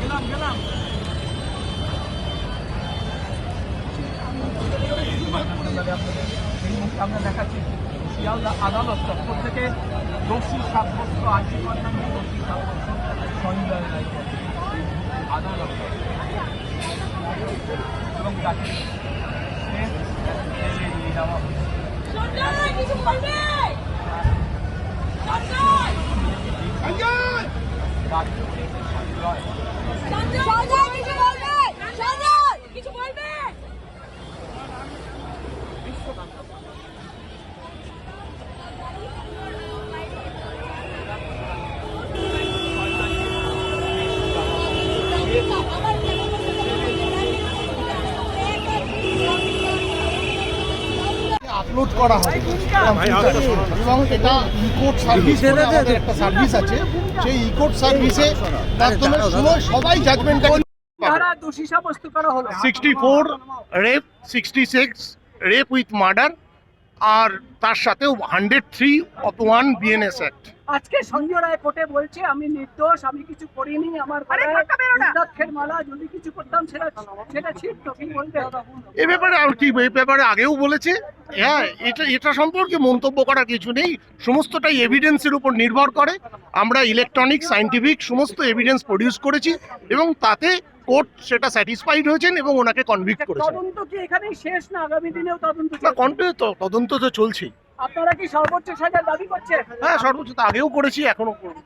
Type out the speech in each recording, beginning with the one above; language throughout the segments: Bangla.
গেলাম গেলাম এই দেখাচ্ছি শিয়ালদা আদালত চত্বর থেকে দোষী সাব্যস্ত আজীবন নামে দোষী সাব্যস্ত সঞ্জয় আদালত এবং তাকে নিয়ে যাওয়া সঞ্জয় কিছু বলবে সঞ্জয় রাজ্য সঞ্জয় সঞ্জয় কিছু বলবে সঞ্জয় কিছু বলবে আপলোড করা হবে। এবং এটা ইকোড সার্ভিস আমাদের একটা সার্ভিস আছে। সেই ইকোড সার্ভিসে মাধ্যমে সবাই জাজমেন্টটাকে তারা দোষী সাব্যস্ত করা হলো? Sixty four rape sixty six rape with murder আর তার সাথেও hundred three of one BNS act আজকে সঞ্জয় রায় কোর্টে বলছে আমি নির্দোষ আমি কিছু করিনি আমার রুদ্রাক্ষের মালা যদি কিছু করতাম সেটা সেটা ছিল কি বলতে এ ব্যাপারে আর কি এই ব্যাপারে আগেও বলেছে। হ্যাঁ এটা এটা সম্পর্কে মন্তব্য করা কিছু নেই। সমস্তটাই এভিডেন্সের উপর নির্ভর করে। আমরা ইলেকট্রনিক সাইন্টিফিক সমস্ত এভিডেন্স প্রডিউস করেছি এবং তাতে কোর্ট সেটা স্যাটিসফাইড হয়েছেন এবং ওনাকে কনভিক্ট করেছেন। তদন্ত কি এখানেই শেষ না? আগামী দিনেও তদন্ত না কন্টিনিউ তো তদন্ত তো চলছেই। আপনারা কি সর্বোচ্চ সাজার দাবি করছেন? হ্যাঁ সর্বোচ্চ তো আগেও করেছি এখনও করব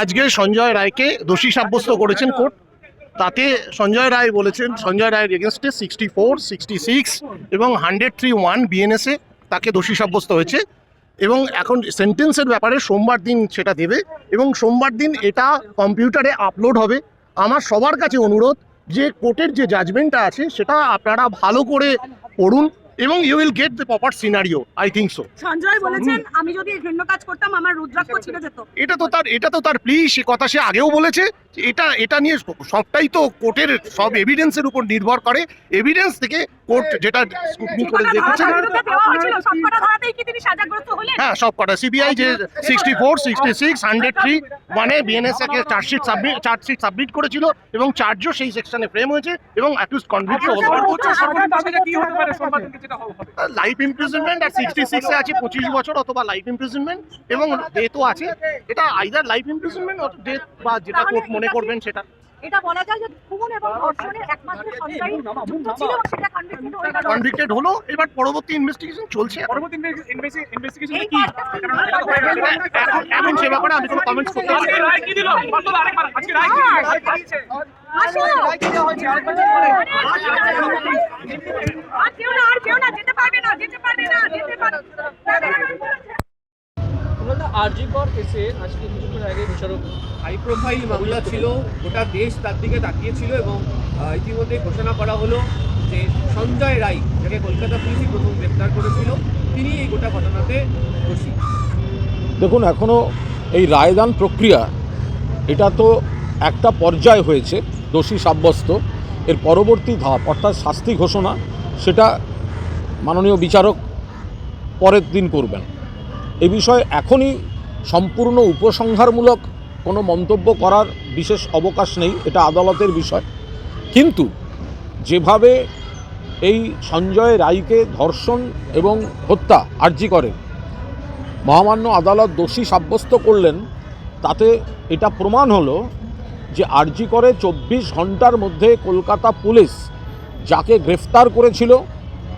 আজকে সঞ্জয় রায়কে দোষী সাব্যস্ত করেছেন কোর্ট। তাতে সঞ্জয় রায় বলেছেন, সঞ্জয় রায়ের এগেনস্টে সিক্সটি ফোর সিক্সটি সিক্স এবং হান্ড্রেড থ্রি ওয়ান বিএনএসে তাকে দোষী সাব্যস্ত হয়েছে এবং এখন সেন্টেন্সের ব্যাপারে সোমবার দিন সেটা দেবে এবং সোমবার দিন এটা কম্পিউটারে আপলোড হবে। আমার সবার কাছে অনুরোধ যে কোর্টের যে জাজমেন্টটা আছে সেটা আপনারা ভালো করে পড়ুন। এবং you will get the proper scenario I think so Sanjay বলেছেন আমি যদি ঘৃণ্য কাজ করতাম আমার রুদ্রাক্ষ ছিল যেত এটা তো তার এটা তো তার প্লি সে কথা সে আগেও বলেছে এটা এটা নিয়ে সবটাই তো কোর্টের সব এভিডেন্সের উপর নির্ভর করে এভিডেন্স থেকে কোর্ট যেটা স্কুটনি করে দেখেছে সবকটা ধারাতেই কি তিনি সাজাগ্রস্ত হলেন হ্যাঁ সব কটা সিবিআই যে sixty four sixty six hundred three মানে বিএনএস কে চার্জশিট সাবমিট চার্জশিট সাবমিট করেছিল এবং চার্জও সেই সেকশনে ফ্রেম হয়েছে এবং অ্যাকিউজ কনভিক্ট লাইফ ইমপ্রিজনমেন্ট আর সিক্সটি সিক্সে আছে পঁচিশ বছর অথবা লাইফ ইমপ্রিজনমেন্ট এবং ডেথও আছে। এটা আইদার লাইফ ইমপ্রিজনমেন্ট অথবা ডেথ বা যেটা কোর্ট মনে করবেন সেটা। এটা বলা যায় যে খুন এবং ধর্ষণের একমাত্র সঞ্জয় যুক্ত ছিল সেটা কনভিক্টেড হয়ে গেল। কনভিক্টেড হলো এবার পরবর্তী ইনভেস্টিগেশন চলছে পরবর্তী ইনভেস্টিগেশন এখন সে ব্যাপারে আমি কোনো কমেন্টস করতে পারি না। রায় কি দিল? কত আরেকবার আজকে রায় কি দিল? রায় কি দিয়েছে আসো। রায় কি দেওয়া হয়েছে? আরেকবার আর কেউ না আর কেউ না যেতে পারবে না যেতে পারবে না যেতে পারবে আমরা আরজিকর কেসে আজকে কিছুক্ষণ আগে বিচারক হাই প্রোফাইল মামলা ছিল, গোটা দেশ তার দিকে তাকিয়েছিল এবং ইতিমধ্যে ঘোষণা করা হলো যে সঞ্জয় রায়, যাকে কলকাতা পুলিশই প্রথম গ্রেপ্তার করেছিল, তিনি এই গোটা ঘটনাতে দোষী। দেখুন এখনও এই রায়দান প্রক্রিয়া, এটা তো একটা পর্যায় হয়েছে, দোষী সাব্যস্ত। এর পরবর্তী ধাপ, অর্থাৎ শাস্তি ঘোষণা, সেটা মাননীয় বিচারক পরের দিন করবেন। এ বিষয়ে এখনই সম্পূর্ণ উপসংহারমূলক কোনো মন্তব্য করার বিশেষ অবকাশ নেই, এটা আদালতের বিষয়। কিন্তু যেভাবে এই সঞ্জয় রায়কে ধর্ষণ এবং হত্যা আর্জি করে, মহামান্য আদালত দোষী সাব্যস্ত করলেন, তাতে এটা প্রমাণ হলো যে আরজি করে চব্বিশ ঘণ্টার মধ্যে কলকাতা পুলিশ যাকে গ্রেফতার করেছিল,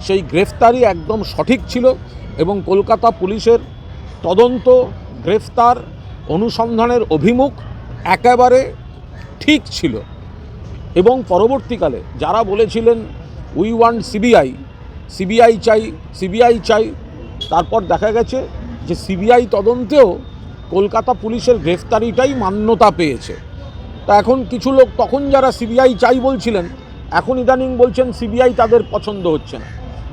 সেই গ্রেফতারই একদম সঠিক ছিল এবং কলকাতা পুলিশের তদন্ত, গ্রেফতার, অনুসন্ধানের অভিমুখ একেবারে ঠিক ছিল। এবং পরবর্তীকালে যারা বলেছিলেন, উই ওয়ান্ট সিবিআই সিবিআই চাই সিবিআই চাই। তারপর দেখা গেছে যে সিবিআই তদন্তেও কলকাতা পুলিশের গ্রেফতারিটাই মান্যতা পেয়েছে। তা এখন কিছু লোক তখন যারা সিবিআই চাই বলছিলেন, এখন ইদানিং বলছেন সিবিআই তাদের পছন্দ হচ্ছে না।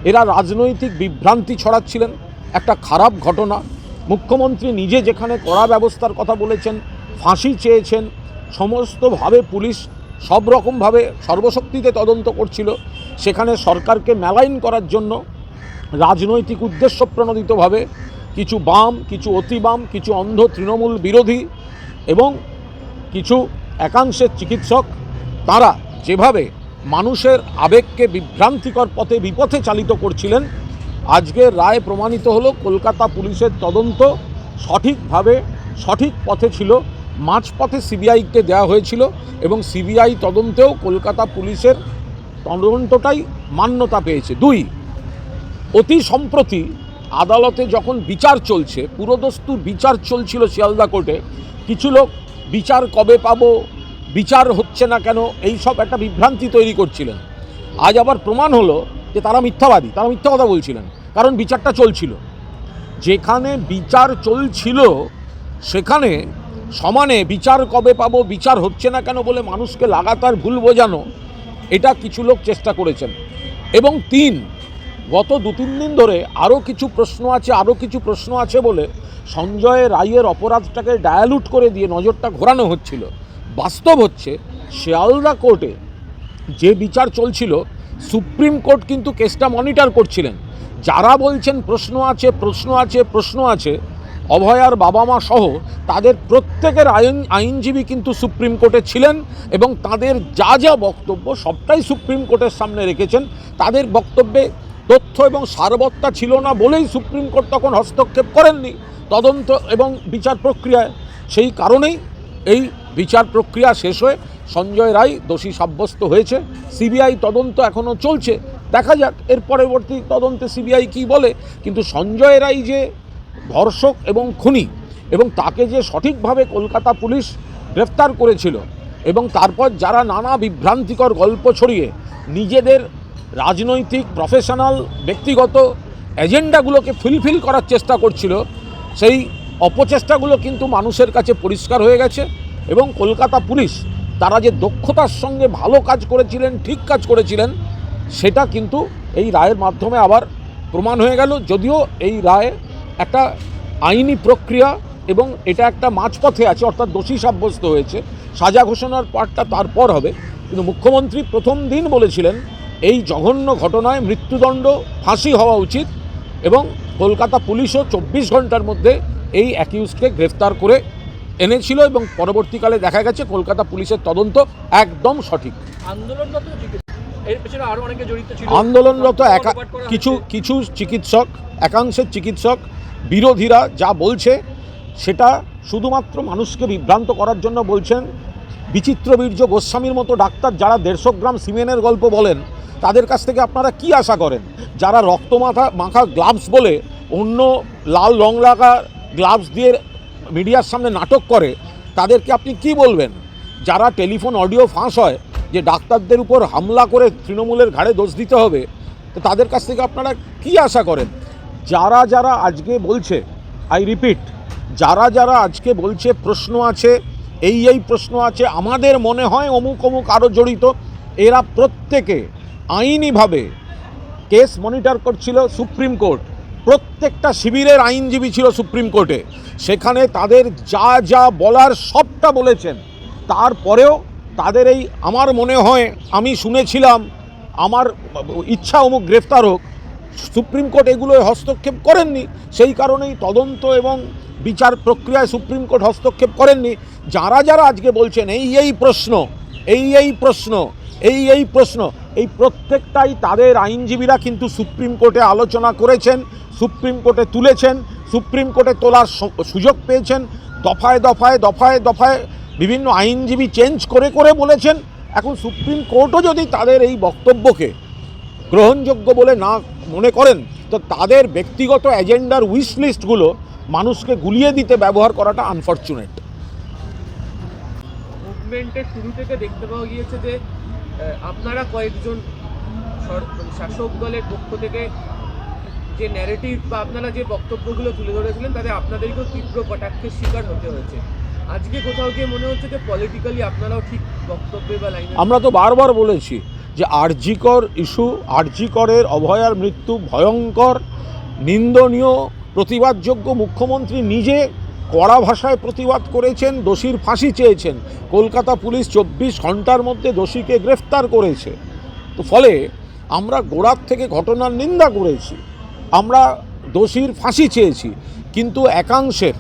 এরা রাজনৈতিক বিভ্রান্তি ছড়াচ্ছিলেন। একটা খারাপ ঘটনা মুখ্যমন্ত্রী নিজে যেখানে কড়া ব্যবস্থার কথা বলেছেন, ফাঁসি চেয়েছেন, সমস্তভাবে পুলিশ সব রকমভাবে সর্বশক্তিতে তদন্ত করছিল, সেখানে সরকারকে মেলাইন করার জন্য রাজনৈতিক উদ্দেশ্য প্রণোদিতভাবে কিছু বাম, কিছু অতি বাম কিছু অন্ধ তৃণমূল বিরোধী এবং কিছু একাংশের চিকিৎসক, তারা যেভাবে মানুষের আবেগকে বিভ্রান্তিকর পথে বিপথে চালিত করছিলেন আজকের রায় প্রমাণিত হলো, কলকাতা পুলিশের তদন্ত সঠিকভাবে, সঠিক পথে ছিল। মাঝপথে সিবিআইকে দেওয়া হয়েছিল এবং সিবিআই তদন্তেও কলকাতা পুলিশের তদন্তটাই মান্যতা পেয়েছে। দুই, অতি সম্প্রতি আদালতে যখন বিচার চলছে, পুরোদস্তুর বিচার চলছিল শিয়ালদা কোর্টে, কিছু লোক, বিচার কবে পাবো? বিচার হচ্ছে না কেন? এই সব একটা বিভ্রান্তি তৈরি করছিলেন। আজ আবার প্রমাণ হলো যে তারা মিথ্যাবাদী, তারা মিথ্যা কথা বলছিলেন। কারণ বিচারটা চলছিল। যেখানে বিচার চলছিল, সেখানে সমানে বিচার কবে পাবো, বিচার হচ্ছে না কেন বলে মানুষকে লাগাতার ভুল বোঝানো, এটা কিছু লোক চেষ্টা করেছেন। এবং তিন, গত দু তিন দিন ধরে আরও কিছু প্রশ্ন আছে আরও কিছু প্রশ্ন আছে বলে সঞ্জয় রায়ের অপরাধটাকে ডায়ালুট করে দিয়ে নজরটা ঘোরানো হচ্ছিল। বাস্তব হচ্ছে, শেয়ালদা কোর্টে যে বিচার চলছিল, সুপ্রিম কোর্ট কিন্তু কেসটা মনিটর করছিলেন। যারা বলছেন প্রশ্ন আছে প্রশ্ন আছে প্রশ্ন আছে অভয়ার বাবা মা সহ তাদের প্রত্যেকের আইন, আইনজীবী কিন্তু সুপ্রিম কোর্টে ছিলেন এবং তাদের যা যা বক্তব্য সবটাই সুপ্রিম কোর্টের সামনে রেখেছেন। তাদের বক্তব্যে তথ্য এবং সারবত্তা ছিল না বলেই সুপ্রিম কোর্ট তখন হস্তক্ষেপ করেননি তদন্ত এবং বিচার প্রক্রিয়ায়। সেই কারণেই এই বিচার প্রক্রিয়া শেষ হয়ে সঞ্জয় রায় দোষী সাব্যস্ত হয়েছে। সিবিআই তদন্ত এখনও চলছে। দেখা যাক এর পরবর্তী তদন্তে সিবিআই কি বলে। কিন্তু সঞ্জয় রায় যে ধর্ষক এবং খুনি এবং তাকে যে সঠিকভাবে কলকাতা পুলিশ গ্রেফতার করেছিল এবং তারপর যারা নানা বিভ্রান্তিকর গল্প ছড়িয়ে নিজেদের রাজনৈতিক প্রফেশনাল ব্যক্তিগত এজেন্ডাগুলোকে ফুলফিল করার চেষ্টা করছিল, সেই অপচেষ্টাগুলো কিন্তু মানুষের কাছে পরিষ্কার হয়ে গেছে এবং কলকাতা পুলিশ তারা যে দক্ষতার সঙ্গে ভালো কাজ করেছিলেন, ঠিক কাজ করেছিলেন, সেটা কিন্তু এই রায়ের মাধ্যমে আবার প্রমাণ হয়ে গেল। যদিও এই রায় একটা আইনি প্রক্রিয়া এবং এটা একটা মাঝপথে আছে, অর্থাৎ দোষী সাব্যস্ত হয়েছে। সাজা ঘোষণার পার্টটা তারপর হবে। কিন্তু মুখ্যমন্ত্রী প্রথম দিন বলেছিলেন, এই জঘন্য ঘটনায় মৃত্যুদণ্ড, ফাঁসি হওয়া উচিত এবং কলকাতা পুলিশও চব্বিশ ঘণ্টার মধ্যে এই অ্যাকিউজকে গ্রেফতার করে এনেছিল এবং পরবর্তীকালে দেখা গেছে কলকাতা পুলিশের তদন্ত একদম সঠিক। আন্দোলনরত কিছু কিছু চিকিৎসক একাংশের চিকিৎসক বিরোধীরা যা বলছে সেটা শুধুমাত্র মানুষকে বিভ্রান্ত করার জন্য বলছেন। বিচিত্রবীর্য গোস্বামীর মতো ডাক্তার যারা দেড়শো গ্রাম সিমেনের গল্প বলেন তাদের কাছ থেকে আপনারা কি আশা করেন? যারা রক্ত মাথা মাখা গ্লাভস বলে অন্য লাল রং লাগা গ্লাভস দিয়ে মিডিয়ার সামনে নাটক করে, তাদেরকে আপনি কি বলবেন? যারা টেলিফোন অডিও ফাঁস হয়, যে ডাক্তারদের উপর হামলা করে তৃণমূলের ঘাড়ে দোষ দিতে হবে, তো তাদের কাছ থেকে আপনারা কি আশা করেন? যারা যারা আজকে বলছে আই রিপিট যারা যারা আজকে বলছে প্রশ্ন আছে, এই এই প্রশ্ন আছে, আমাদের মনে হয় অমুক অমুক আরও জড়িত, এরা প্রত্যেকে আইনিভাবে কেস মনিটর করছিল সুপ্রিম কোর্ট। প্রত্যেকটা শিবিরের আইনজীবী ছিল সুপ্রিম কোর্টে। সেখানে তাদের যা যা বলার সবটা বলেছেন। তারপরেও তাদের এই আমার মনে হয়, আমি শুনেছিলাম, আমার ইচ্ছা অমুক গ্রেফতার হোক, সুপ্রিম কোর্ট এগুলোয় হস্তক্ষেপ করেননি। সেই কারণেই তদন্ত এবং বিচার প্রক্রিয়ায় সুপ্রিম কোর্ট হস্তক্ষেপ করেননি। যারা যারা আজকে বলছেন, এই এই প্রশ্ন, এই এই প্রশ্ন, এই এই প্রশ্ন, এই প্রত্যেকটাই তাদের আইনজীবীরা কিন্তু সুপ্রিম কোর্টে আলোচনা করেছেন। সুপ্রিম কোর্টে তুলেছেন, সুপ্রিম কোর্টে তোলার সুযোগ পেয়েছেন, দফায় দফায় দফায় দফায় বিভিন্ন আইনজীবী চেঞ্জ করে করে বলেছেন। এখন সুপ্রিম কোর্টও যদি তাদের এই বক্তব্যকে গ্রহণযোগ্য বলে না মনে করেন, তো তাদের ব্যক্তিগত এজেন্ডার উইশ লিস্টগুলো মানুষকে গুলিয়ে দিতে ব্যবহার করাটা আনফর্চুনেট। মুভমেন্টের শুরু থেকে দেখতে পাওয়া গিয়েছে যে আপনারা কয়েকজন শাসক দলের পক্ষ থেকে যে ন্যারেটিভ বা আপনারা যে বক্তব্যগুলো তুলে ধরেছিলেন, তাতে আপনাদেরকেও তীব্র কটাক্ষের শিকার হতে হয়েছে। আজকে কোথাও গিয়ে মনে হচ্ছে যে পলিটিক্যালি আপনারাও ঠিক বক্তব্যে বা লাইনে আমরা তো বারবার বলেছি যে আরজিকর ইস্যু, আরজিকরের অভয়ার মৃত্যু ভয়ঙ্কর, নিন্দনীয়, প্রতিবাদযোগ্য মুখ্যমন্ত্রী নিজে কড়া ভাষায় প্রতিবাদ করেছেন, দোষীর ফাঁসি চেয়েছেন। কলকাতা পুলিশ চব্বিশ ঘণ্টার মধ্যে দোষীকে গ্রেফতার করেছে। তো ফলে আমরা গোড়ার থেকে ঘটনার নিন্দা করেছি। আমরা দোষীর ফাঁসি চেয়েছি, কিন্তু একাংশের,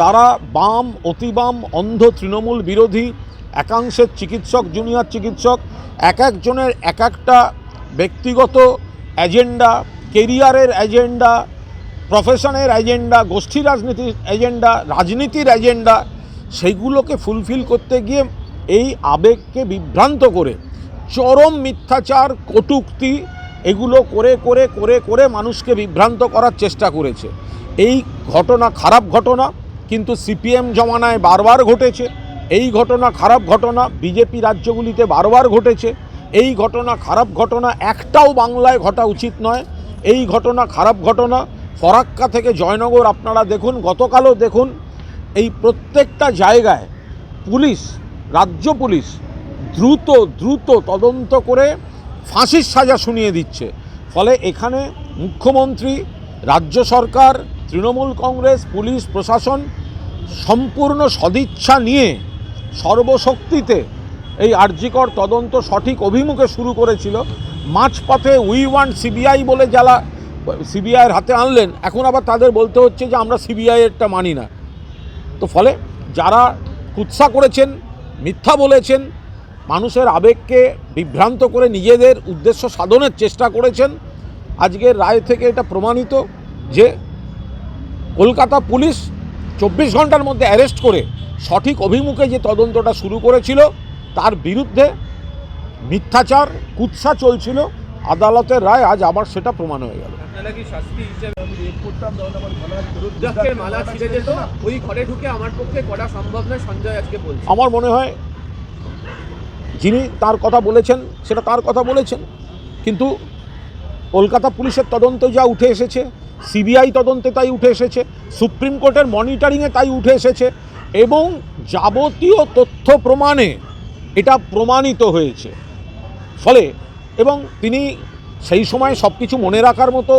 তারা বাম, অতিবাম, অন্ধ তৃণমূল বিরোধী, একাংশের চিকিৎসক, জুনিয়র চিকিৎসক, এক একজনের এক একটা ব্যক্তিগত এজেন্ডা, কেরিয়ারের এজেন্ডা, প্রফেশনের এজেন্ডা, গোষ্ঠী রাজনীতির এজেন্ডা রাজনীতির এজেন্ডা সেইগুলোকে ফুলফিল করতে গিয়ে এই আবেগকে বিভ্রান্ত করে চরম মিথ্যাচার, কটূক্তি এগুলো করে করে করে করে মানুষকে বিভ্রান্ত করার চেষ্টা করেছে। এই ঘটনা খারাপ ঘটনা, কিন্তু সিপিএম জমানায় বারবার ঘটেছে। এই ঘটনা খারাপ ঘটনা বিজেপি রাজ্যগুলিতে বারবার ঘটেছে। এই ঘটনা খারাপ ঘটনা একটাও বাংলায় ঘটা উচিত নয়। এই ঘটনা খারাপ ঘটনা ফরাক্কা থেকে জয়নগর, আপনারা দেখুন, গতকালও দেখুন, এই প্রত্যেকটা জায়গায় পুলিশ, রাজ্য পুলিশ দ্রুত দ্রুত তদন্ত করে ফাঁসির সাজা শুনিয়ে দিচ্ছে। ফলে এখানে মুখ্যমন্ত্রী, রাজ্য সরকার, তৃণমূল কংগ্রেস, পুলিশ, প্রশাসন সম্পূর্ণ সদিচ্ছা নিয়ে সর্বশক্তিতে এই আর্যিকর তদন্ত সঠিক অভিমুখে শুরু করেছিল। মাঝপথে উই ওয়ান্ট সিবিআই বলে যারা সিবিআইয়ের হাতে আনলেন, এখন আবার তাদের বলতে হচ্ছে যে আমরা সিবিআইয়েরটা মানি না। তো ফলে যারা কুৎসা করেছেন, মিথ্যা বলেছেন মানুষের আবেগকে বিভ্রান্ত করে নিজেদের উদ্দেশ্য সাধনের চেষ্টা করেছেন। আজকের রায় থেকে এটা প্রমাণিত যে কলকাতা পুলিশ চব্বিশ ঘণ্টার মধ্যে অ্যারেস্ট করে সঠিক অভিমুখে যে তদন্তটা শুরু করেছিল তার বিরুদ্ধে মিথ্যাচার কুৎসা চলছিল। আদালতের রায় আজ আবার সেটা প্রমাণ হয়ে গেল। আপনারা কি শাস্তি হিসেবে আমি রেপ করতাম তখন আমার মালা রুদ্রাক্ষের মালা ছিঁড়ে যেত ওই ঘরে ঢুকে আমার পক্ষে করা সম্ভব নয় সঞ্জয় আজকে বলছে। আমার মনে হয় যিনি তার কথা বলেছেন, সেটা তার কথা বলেছেন। কিন্তু কলকাতা পুলিশের তদন্ত যা উঠে এসেছে, সিবিআই তদন্তে তাই উঠে এসেছে, সুপ্রিম কোর্টের মনিটরিংয়ে তাই উঠে এসেছে, এবং যাবতীয় তথ্য প্রমাণে এটা প্রমাণিত হয়েছে। ফলে এবং তিনি সেই সময় সব কিছু মনে রাখার মতো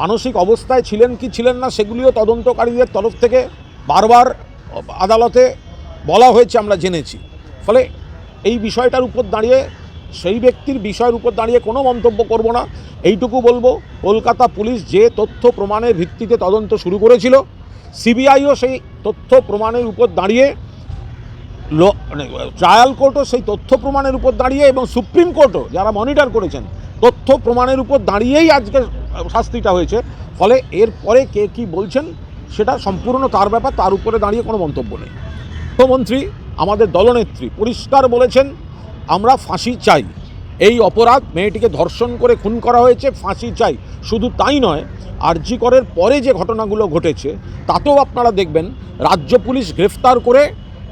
মানসিক অবস্থায় ছিলেন কি ছিলেন না, সেগুলিও তদন্তকারীদের তরফ থেকে বারবার আদালতে বলা হয়েছে, আমরা জেনেছি। ফলে এই বিষয়টার উপর দাঁড়িয়ে, সেই ব্যক্তির বিষয়ের উপর দাঁড়িয়ে কোনো মন্তব্য করব না। এইটুকু বলব, কলকাতা পুলিশ যে তথ্য প্রমাণের ভিত্তিতে তদন্ত শুরু করেছিল, সিবিআইও সেই তথ্য প্রমাণের উপর দাঁড়িয়ে ট্রায়াল কোর্টও সেই তথ্য প্রমাণের উপর দাঁড়িয়ে এবং সুপ্রিম কোর্টও যারা মনিটর করেছেন, তথ্য প্রমাণের উপর দাঁড়িয়েই আজকে শাস্তিটা হয়েছে। ফলে এরপরে কে কি বলছেন, সেটা সম্পূর্ণ তার ব্যাপার, তার উপরে দাঁড়িয়ে কোনো মন্তব্য নেই। মুখ্যমন্ত্রী আমাদের দলনেত্রী পরিষ্কার বলেছেন, আমরা ফাঁসি চাই। এই অপরাধ মেয়েটিকে ধর্ষণ করে খুন করা হয়েছে, ফাঁসি চাই। শুধু তাই নয়, আরজি করের পরে যে ঘটনাগুলো ঘটেছে, তাতেও আপনারা দেখবেন, রাজ্য পুলিশ গ্রেফতার করে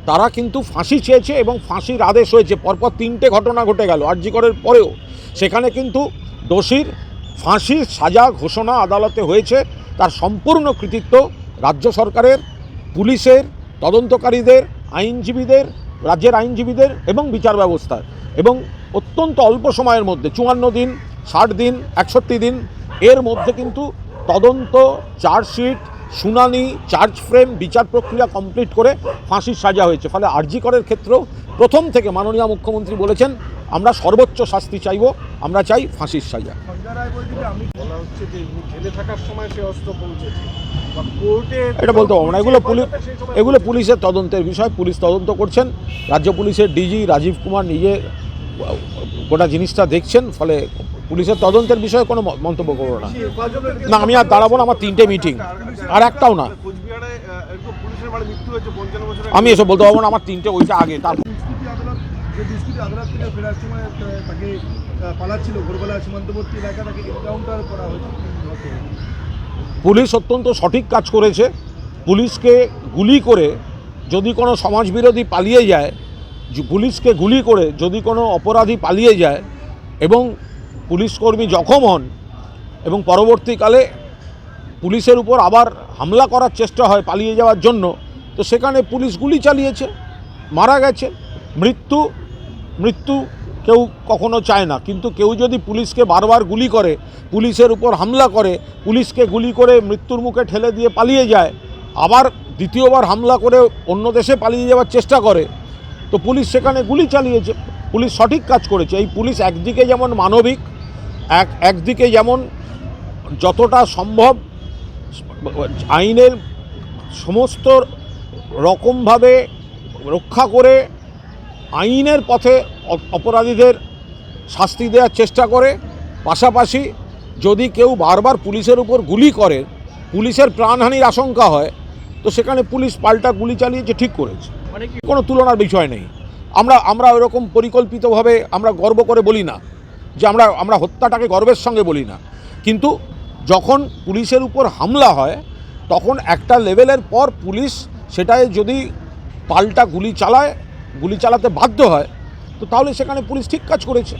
তারা কিন্তু ফাঁসি চেয়েছে এবং ফাঁসির আদেশ হয়েছে। পরপর তিনটে ঘটনা ঘটে গেল আরজি করের পরেও। সেখানে কিন্তু দোষীর ফাঁসির সাজা ঘোষণা আদালতে হয়েছে। তার সম্পূর্ণ কৃতিত্ব রাজ্য সরকারের, পুলিশের, তদন্তকারীদের আইনজীবীদের, রাজ্যের আইনজীবীদের এবং বিচার ব্যবস্থার এবং অত্যন্ত অল্প সময়ের মধ্যে, চুয়ান্ন দিন, ষাট দিন, একষট্টি দিন, এর মধ্যে কিন্তু তদন্ত, চার্জশিট, শুনানি, চার্জ ফ্রেম, বিচার প্রক্রিয়া কমপ্লিট করে ফাঁসির সাজা হয়েছে। ফলে আর্জি করের ক্ষেত্রেও প্রথম থেকে মাননীয় মুখ্যমন্ত্রী বলেছেন আমরা সর্বোচ্চ শাস্তি চাইব আমরা চাই ফাঁসির সাজা। সঞ্জয় রায় বলছে যে আমি বলা হচ্ছে যে জেলে থাকার সময় সে অস্ত্র পৌঁছেছে। এটা বলতে পারব না। এগুলো পুলিশ এগুলো পুলিশের তদন্তের বিষয় পুলিশ তদন্ত করছেন। রাজ্য পুলিশের ডিজি রাজীব কুমার নিজে গোটা জিনিসটা দেখছেন ফলে পুলিশের তদন্তের বিষয়ে কোনো মন্তব্য করব না। না আমি আর দাঁড়াবো না আমার তিনটে মিটিং আর একটাও না। আমি এসব বলতে পারব না আমার তিনটে ওইটা আগে তার দুষ্কৃতী আদালত যে দুষ্কৃতী আদালত থেকে ফেরার সময় তাকে পালাচ্ছিল ভোরবেলা সীমান্তবর্তী এলাকা, তাকে এনকাউন্টার করা হয়েছে। পুলিশ অত্যন্ত সঠিক কাজ করেছে। পুলিশকে গুলি করে যদি কোনো সমাজবিরোধী পালিয়ে যায় পুলিশকে গুলি করে যদি কোনো অপরাধী পালিয়ে যায় এবং পুলিশকর্মী জখম হন এবং পরবর্তীকালে পুলিশের উপর আবার হামলা করার চেষ্টা হয় পালিয়ে যাওয়ার জন্য, তো সেখানে পুলিশ গুলি চালিয়েছে, মারা গেছে। মৃত্যু মৃত্যু কেউ কখনো চায় না। কিন্তু কেউ যদি পুলিশকে বারবার গুলি করে, পুলিশের উপর হামলা করে, পুলিশকে গুলি করে মৃত্যুর মুখে ঠেলে দিয়ে পালিয়ে যায়, আবার দ্বিতীয়বার হামলা করে অন্য দেশে পালিয়ে যাওয়ার চেষ্টা করে, তো পুলিশ সেখানে গুলি চালিয়েছে, পুলিশ সঠিক কাজ করেছে। এই পুলিশ একদিকে যেমন মানবিক, এক, একদিকে যেমন যতটা সম্ভব আইনের সমস্ত রকমভাবে রক্ষা করে আইনের পথে অপরাধীদের শাস্তি দেওয়ার চেষ্টা করে। পাশাপাশি যদি কেউ বারবার পুলিশের উপর গুলি করে পুলিশের প্রাণহানির আশঙ্কা হয় তো সেখানে পুলিশ পাল্টা গুলি চালিয়েছে ঠিক করেছে। মানে কি কোনো তুলনার বিষয় নেই। আমরা আমরা ওরকম পরিকল্পিতভাবে আমরা গর্ব করে বলি না যে আমরা আমরা হত্যাটাকে গর্বের সঙ্গে বলি না। কিন্তু যখন পুলিশের উপর হামলা হয় তখন একটা লেভেলের পর পুলিশ সেটায় যদি পাল্টা গুলি চালায় গুলি চালাতে বাধ্য হয় তো তাহলে সেখানে পুলিশ ঠিক কাজ করেছে।